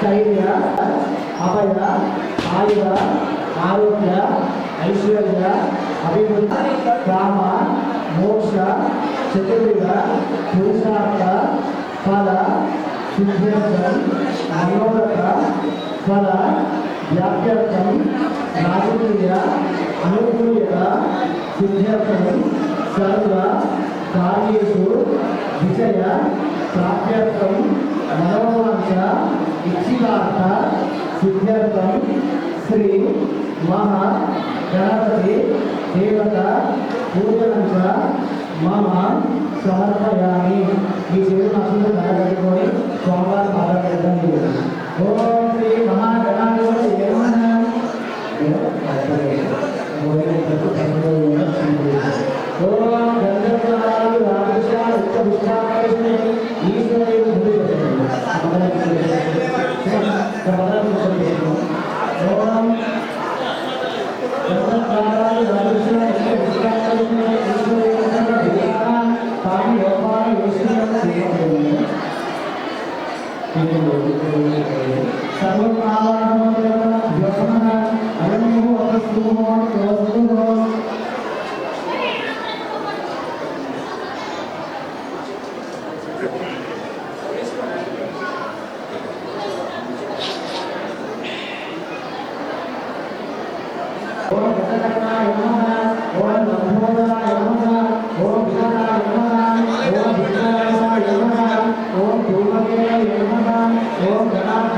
ధైర్య అభయ ఆయుధ ఆరోగ్య ఐశ్వర్య అభివృద్ధి కామ మోక్ష చతుర్విధ పురుషార్థ ఫల సిద్ధ్యర్థం మనోరథ ఫల వ్యాప్యర్థం రాజకీయ అనుకూల్యత సిద్ధ్యర్థం సర్వ కార్యేషు విజయ ప్రాప్యర్థం మనోవాంఛ ఇచ్చితార్థ సిద్ధ్యర్థం శ్రీ మహా గణపతి దేవత పూజనంచ మమ సమర్పయామి. ఈ చేతులు అసలు కనబెట్టుకొని స్వామివారి పాదాలు పెట్టండి ఓం శ్రీ మహాగణాధిపతి ఏమన్నా గంధర్వాలు రామకృష్ణ ఉత్త విష్ణాకృష్ణ ఈశ్వరుడు ఓం సర్వం ఓం గజకర్ణాయ నమః ఓం లంబోదరాయ నమః ఓం విఘ్నాయ నమః ఓం విఘ్నాయ నమః ఓం ధూమకేయ నమః ఓం గణాధ్యక్షాయ నమః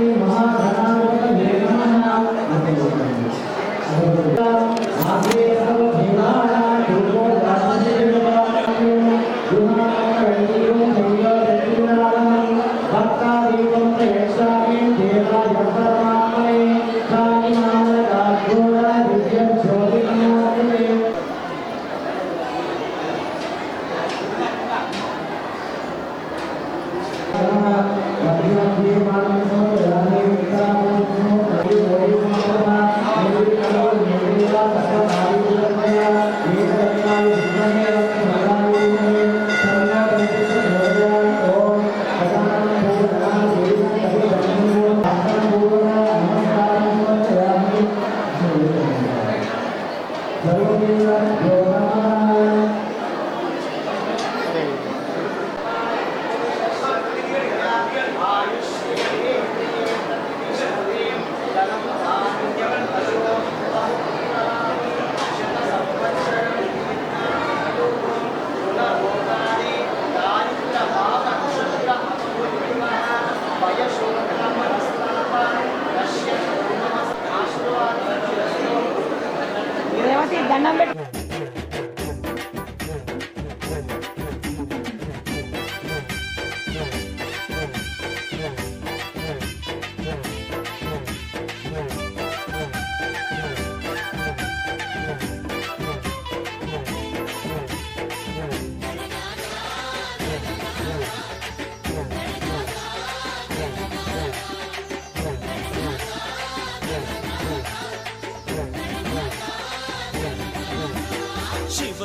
రేవతి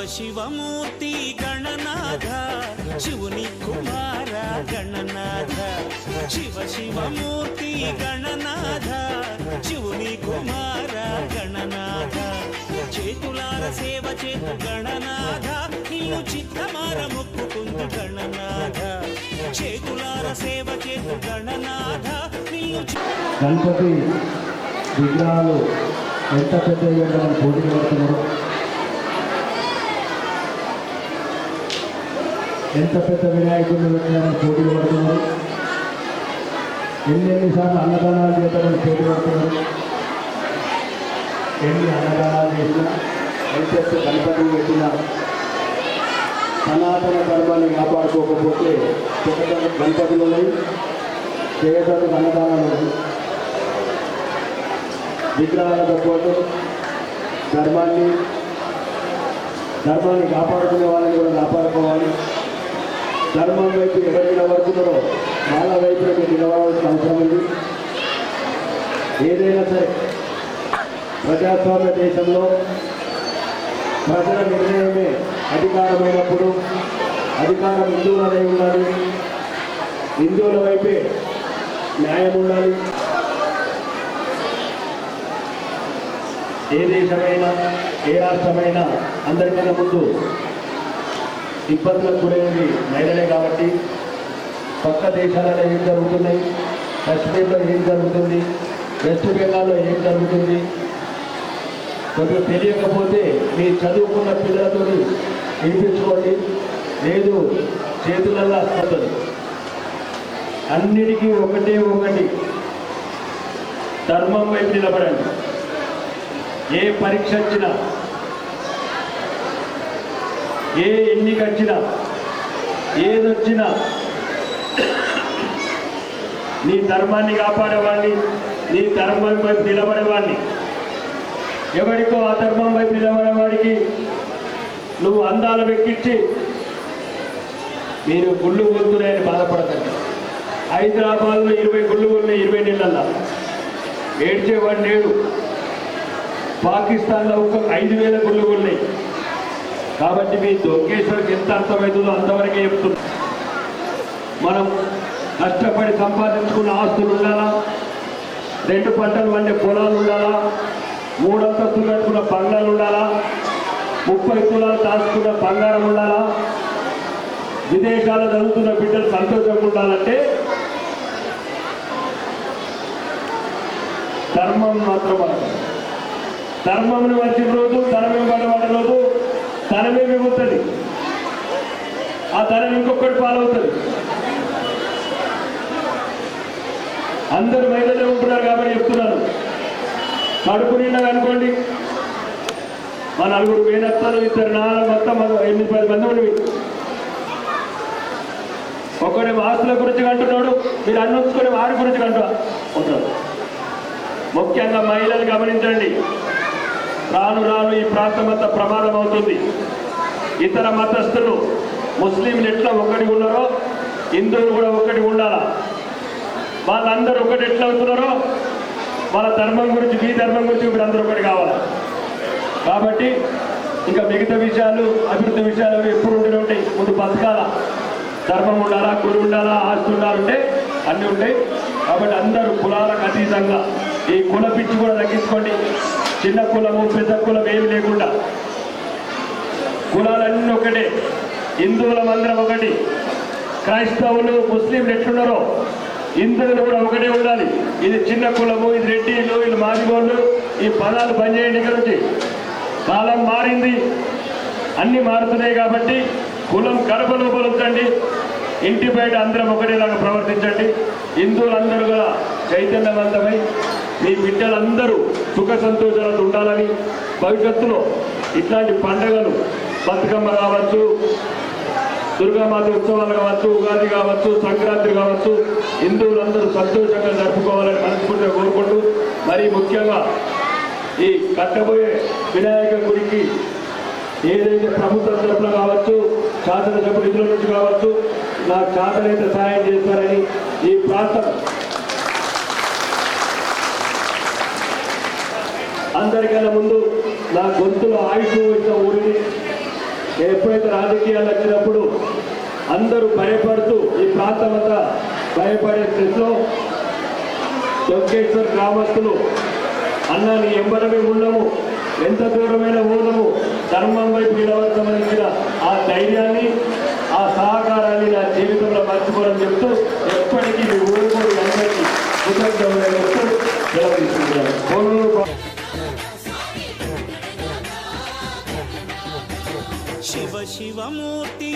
శివమూర్తి గణనాథ శివుని కుమార గణనాథ. శివ శివమూర్తి గణనాథ శివుని కుమార గణనాథ. చేతులార సేవ చేతు గణనాథ నిన్ను చిత్తమార మొక్కుకుందు గణనాథ. చేతులార సేవ చేతు గణనాథ నిన్ను గణపతి విగ్రహాలు ఎంత పెద్ద పోటీ పడుతున్నారు ఎంత పెద్ద వినాయకుడిని పెట్టినామని పోటీ పడుతున్నారు? ఎన్నెన్నిసార్లు అన్నదానాలు చేద్దామని పోటీ పడుతున్నారు? ఎన్ని అన్నదానాలు చేసినా ఎంతెంత కనపడి పెట్టినా సనాతన ధర్మాన్ని కాపాడుకోకపోతే చేయటం గణపతులు ఉన్నాయి చేయటం అన్నదానాలు విగ్రహాలతో పాటు ధర్మాన్ని ధర్మాన్ని కాపాడుకునే వాళ్ళని కూడా కాపాడుకోవాలి. ధర్మం వైపు ఎవరు నిలబడుతున్నారో వాళ్ళ వైపు మీరు నిలబడాల్సిన అవసరం ఉంది. ఏదైనా సరే ప్రజాస్వామ్య దేశంలో ప్రజల నిర్ణయమే అధికారమైనప్పుడు అధికారం హిందువులనే ఉండాలి. హిందువుల వైపే న్యాయం ఉండాలి. ఏ దేశమైనా ఏ రాష్ట్రమైనా అందరికన్నా ముందు ఇబ్బందులకు గురైనది మహిళలే కాబట్టి పక్క దేశాలలో ఏం జరుగుతున్నాయి కశ్మీర్లో ఏం జరుగుతుంది వెస్ట్ బెంగాల్లో ఏం జరుగుతుంది? కొద్దిగా తెలియకపోతే మీ చదువుకున్న పిల్లలతో వినిపించుకోండి. లేదు చేతులల్లో వస్తుంది. అన్నిటికీ ఒకటే ఒకటి. ధర్మం వైపు నిలబడండి. ఏ పరీక్ష వచ్చినా ఏ ఎన్నిక వచ్చినా ఏదొచ్చినా నీ ధర్మాన్ని కాపాడేవాడిని నీ ధర్మం వైపు నిలబడేవాడిని. ఎవరికో ఆ ధర్మం వైపు నిలబడేవాడికి నువ్వు అందాలు వెక్కించి మీరు గుళ్ళు పోతున్నాయని బాధపడకండి. హైదరాబాద్లో ఇరవై గుళ్ళు ఉన్నాయి ఇరవై నెలల్లో. ఏడ్చేవాడు నేడు పాకిస్తాన్లో ఒక ఐదు వేల గుళ్ళు కాబట్టి మీ దొంగేశ్వరికి ఎంత అర్థమవుతుందో అంతవరకే చెప్తున్నా. మనం కష్టపడి సంపాదించుకున్న ఆస్తులు ఉండాలా? రెండు పంటలు వండే పొలాలు ఉండాలా? మూడంతస్తులు కట్టుకున్న బంగ్లాలు ఉండాలా? ముప్పై తులాలు దాచుకున్న బంగారం ఉండాలా? విదేశాల్లో చదువుతున్న బిడ్డలు సంతోషంగా ఉండాలంటే ధర్మం మాత్రం మనకు వచ్చిన రోజు ధర్మం పడబడిన రోజు ధనమే మిగులుతుంది ఆ ధనం ఇంకొకటి పాలవుతుంది. అందరు మహిళలే ఉంటున్నారు కాబట్టి చెప్తున్నాను. కడుపు నిండా అనుకోండి. మా నలుగురు మేనత్తలు ఇద్దరు నాన్న మొత్తం ఎనిమిది పది మంది ఉండేవి ఒకడే ఆస్తుల గురించి అంటున్నాడు మీరు అన్నొచ్చుకునే వారి గురించి అంటూ ఉంటారు. ముఖ్యంగా మహిళలు గమనించండి. రాను రాను ఈ ప్రాంతం అంతా ప్రమాదం అవుతుంది. ఇతర మతస్థులు ముస్లింలు ఎట్లా ఒకటి ఉన్నారో హిందువులు కూడా ఒకటి ఉండాలా? వాళ్ళందరూ ఒకటి ఎట్లా అవుతున్నారో వాళ్ళ ధర్మం గురించి మీ ధర్మం గురించి ఇప్పుడు అందరూ ఒకటి కావాలి? కాబట్టి ఇంకా మిగతా విషయాలు అభివృద్ధి విషయాలు ఎప్పుడు ఉంటూనే ఉంటాయి. ముందు బతకాల. ధర్మం ఉండాలా గుడి ఉండాలా ఆస్తి ఉండాలంటే అన్నీ ఉంటాయి. కాబట్టి అందరూ కులాలకు అతీతంగా. ఈ కుల పిచ్చి కూడా తగ్గించుకోండి. చిన్న కులము పెద్ద కులం ఏమి లేకుండా. కులాలన్నీ ఒకటే హిందువుల మందిరం ఒకటి క్రైస్తవులు ముస్లింలు ఎట్లున్నారో హిందువులు కూడా ఒకటే ఉండాలి. ఇది చిన్న కులము ఇది రెడ్డిలు వీళ్ళు మాదిగోళ్ళు ఈ పదాలు పనిచేయండి ఇక్కడ నుంచి. కాలం మారింది అన్నీ మారుతున్నాయి కాబట్టి కులం గడప లోపల ఇంటి బయట అందరం ఒకటేలాగా ప్రవర్తించండి. హిందువులందరూ కూడా చైతన్యవంతమై మీ బిడ్డలందరూ సుఖ సంతోషాలతో ఉండాలని భవిష్యత్తులో ఇట్లాంటి పండుగలు బతుకమ్మ కావచ్చు దుర్గామాత ఉత్సవాలు కావచ్చు ఉగాది కావచ్చు సంక్రాంతి కావచ్చు హిందువులందరూ సంతోషంగా జరుపుకోవాలని మనస్ఫూర్తిగా కోరుకుంటూ మరి ముఖ్యంగా ఈ కట్టబోయే వినాయక గుడికి ఏదైతే ప్రభుత్వం తరఫున కావచ్చు శాసనసభ నిధుల నుంచి కావచ్చు నాకు చేతనైతే సహాయం చేస్తారని ఈ ప్రాంతం అందరికన్నా ముందు నా గొంతులో ఆయుష్ ఇచ్చిన ఊరిని ఎప్పుడైతే రాజకీయాలు వచ్చినప్పుడు అందరూ భయపడుతూ ఈ ప్రాంతం అంతా భయపడే స్థితిలో దొంకేశ్వర్ గ్రామస్తులు అన్న నీ ఎంబడమే ఉండము ఎంత దూరమైన పోదము ధర్మం వైపు నిలవద్దమనిచ్చిన ఆ ధైర్యాన్ని శివ శివమూర్తి గణనాథ శివుని